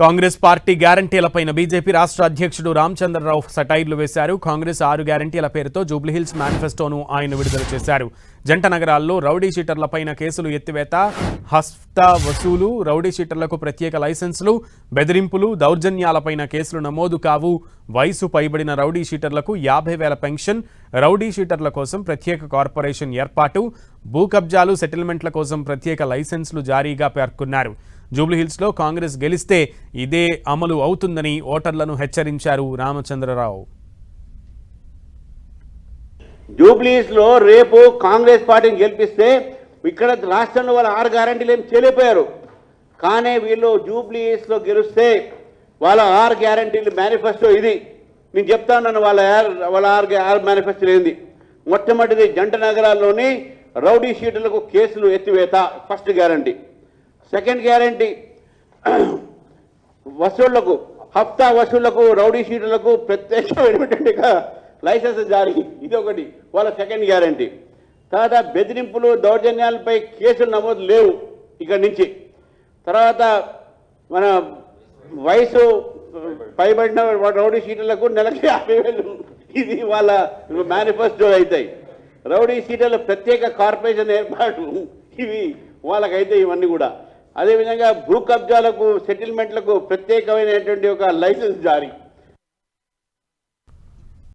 Congress party గ్యారంటీలపైన BJP రాష్ట్ర అధ్యక్షుడు రామచంద్రరావు సటైర్లు వేశారు. కాంగ్రెస్ ఆరు గ్యారంటీల పేరుతో జూబ్లీహిల్స్ మేనిఫెస్టోను ఆయన విడుదల చేశారు. జంట నగరాల్లో రౌడీ షీటర్లపైన కేసులు ఎత్తివేత హస్త వసూలు రౌడీ షీటర్లకు ప్రత్యేక లైసెన్సులు బెదిరింపులు దౌర్జన్యాలపైన కేసులు నమోదు కావు. వయసు పైబడిన రౌడీ షీటర్లకు యాభై వేల పెన్షన్. రౌడీ షీటర్ల కోసం ప్రత్యేక కార్పొరేషన్ ఏర్పాటు. భూ కబ్జాలు సెటిల్మెంట్ల కోసం ప్రత్యేక లైసెన్సులు జారీగా పేర్కొన్నారు. జూబ్లీహిల్స్లో కాంగ్రెస్ గెలిస్తే ఇదే అమలు అవుతుందని ఓటర్లను హెచ్చరించారు రామచంద్రరావు. జూబ్లీస్లో రేపు కాంగ్రెస్ పార్టీని గెలిపిస్తే ఇక్కడ రాష్ట్రంలో వాళ్ళ ఆరు గ్యారంటీలు ఏం చేయలేకపోయారు. కానీ వీళ్ళు జూబ్లీస్లో గెలిస్తే వాళ్ళ ఆరు గ్యారంటీలు మేనిఫెస్టో ఇది. నేను చెప్తా ఉన్నాను వాళ్ళ వాళ్ళ ఆరు ఆరు మేనిఫెస్టో ఏంది? మొట్టమొదటిది జంట నగరాల్లోని రౌడీ షీటులకు కేసులు ఎత్తివేత ఫస్ట్ గ్యారంటీ. సెకండ్ గ్యారంటీ వసూళ్ళకు హప్తా వసూళ్ళకు రౌడీ షీటులకు ప్రత్యేకమైనటువంటి లైసెన్స్ జారీ. ఇది ఒకటి. వాళ్ళ సెకండ్ గ్యారంటీ. తర్వాత బెదిరింపులు దౌర్జన్యాలపై కేసులు నమోదు లేవు ఇక్కడి నుంచి. తర్వాత మన వయసు పైబడిన రౌడీ షీటర్లకు నెలకి యాభై వేలు. ఇది వాళ్ళ మేనిఫెస్టో అవుతాయి. రౌడీ షీటర్ల ప్రత్యేక కార్పొరేషన్ ఏర్పాటు. ఇవి వాళ్ళకైతే ఇవన్నీ కూడా. అదేవిధంగా భూ కబ్జాలకు సెటిల్మెంట్లకు ప్రత్యేకమైనటువంటి ఒక లైసెన్స్ జారీ.